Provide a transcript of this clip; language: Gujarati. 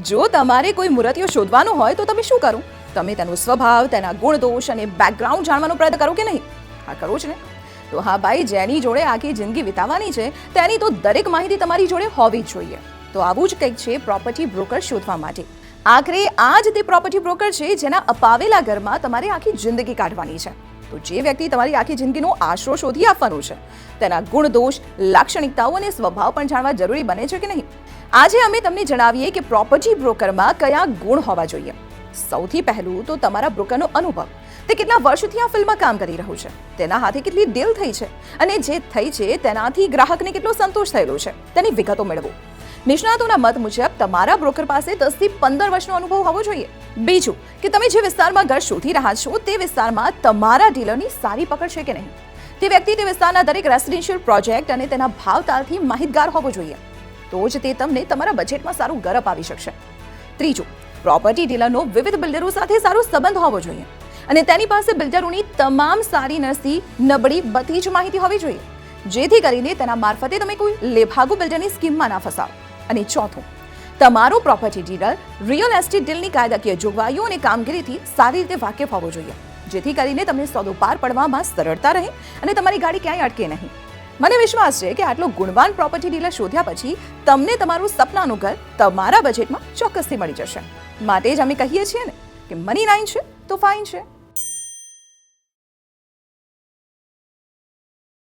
જો તમારે કોઈ મૂર્તિઓ શોધવાનું હોય તો તમે શું કરો? તમે તેનો સ્વભાવ, તેના ગુણદોષ અને બેકગ્રાઉન્ડ જાણવાનો પ્રયત્ન કરો કે નહીં? હા, કરો જ ને. તો હા ભાઈ, જેની જોડે આખી જિંદગી વિતાવવાની છે, તેની તો દરેક માહિતી તમારી જોડે હોવી જ જોઈએ. તો આવું જ કંઈક છે પ્રોપર્ટી બ્રોકર શોધવા માટે. આખરે આ જ તે પ્રોપર્ટી બ્રોકર છે જેના અપાવેલા ઘરમાં તમારે આખી જિંદગી કાઢવાની છે. તો જે વ્યક્તિ તમારી આખી જિંદગીનો આશરો શોધી આપવાનો છે, તેના ગુણદોષ, લાક્ષણિકતાઓ અને સ્વભાવ પણ જાણવા જરૂરી બને છે કે નહીં? આજે અમે તમને જણાવીએ કે પ્રોપર્ટી બ્રોકરમાં કયા ગુણ હોવા જોઈએ. સૌથી પહેલું તો તમારા બ્રોકરનો અનુભવ. તે કેટલા વર્ષોથી આ ફિલ્મમાં કામ કરી રહ્યું છે. તેના હાથે કેટલી ડીલ થઈ છે અને જે થઈ છે તેનાથી ગ્રાહકને કેટલો સંતોષ થયેલો છે. તેની વિગતો મેળવો. નિષ્ણાતોના મત મુજબ તમારા બ્રોકર પાસે દસથી પંદર વર્ષનો અનુભવ હોવો જોઈએ. બીજું કે તમે જે વિસ્તારમાં ઘર શોધી રહ્યા છો તે વિસ્તારમાં તમારા ડીલરની સારી પકડ છે કે નહીં? તે વ્યક્તિ તે વિસ્તારના દરેક રેસિડેન્શિયલ પ્રોજેક્ટ અને તેના ભાવતાલથી માહિતગાર હોવો જોઈએ. તો જ તે તમને તમારા બજેટમાં સારું ઘર અપાવી શકશે. ત્રીજું પ્રોપર્ટી ડીલરનો વિવિધ બિલ્ડરો સાથે સારો સંબંધ હોવો જોઈએ. અને તેની પાસે બિલ્ડરોની તમામ સારી નરસી નબળી બધી જ માહિતી હોવી જોઈએ. જેથી કરીને તેના મારફતે તમે કોઈ લેભાગુ બિલ્ડરની સ્કીમમાં ના ફસાવો. અને ચોથું, તમારો પ્રોપર્ટી ડીલર રિયલ એસ્ટેટ ડીલની કાયદાકીય જોગવાઈઓ અને કામગીરીથી સારી રીતે વાકેફ હોવો જોઈએ. જેથી કરીને તમને સોદો પાર પડવામાં સરળતા રહે અને તમારી ગાડી ક્યાંય અટકે નહીં. મને વિશ્વાસ છે કે આટલો ગુણવાન પ્રોપર્ટી ડીલર શોધ્યા પછી તમને તમારું સપનાનું ઘર તમારા બજેટમાં ચોક્કસથી મળી જશે. માટે જ અમે કહીએ છીએ ને કે મની નાઇન છે તો ફાઇન છે.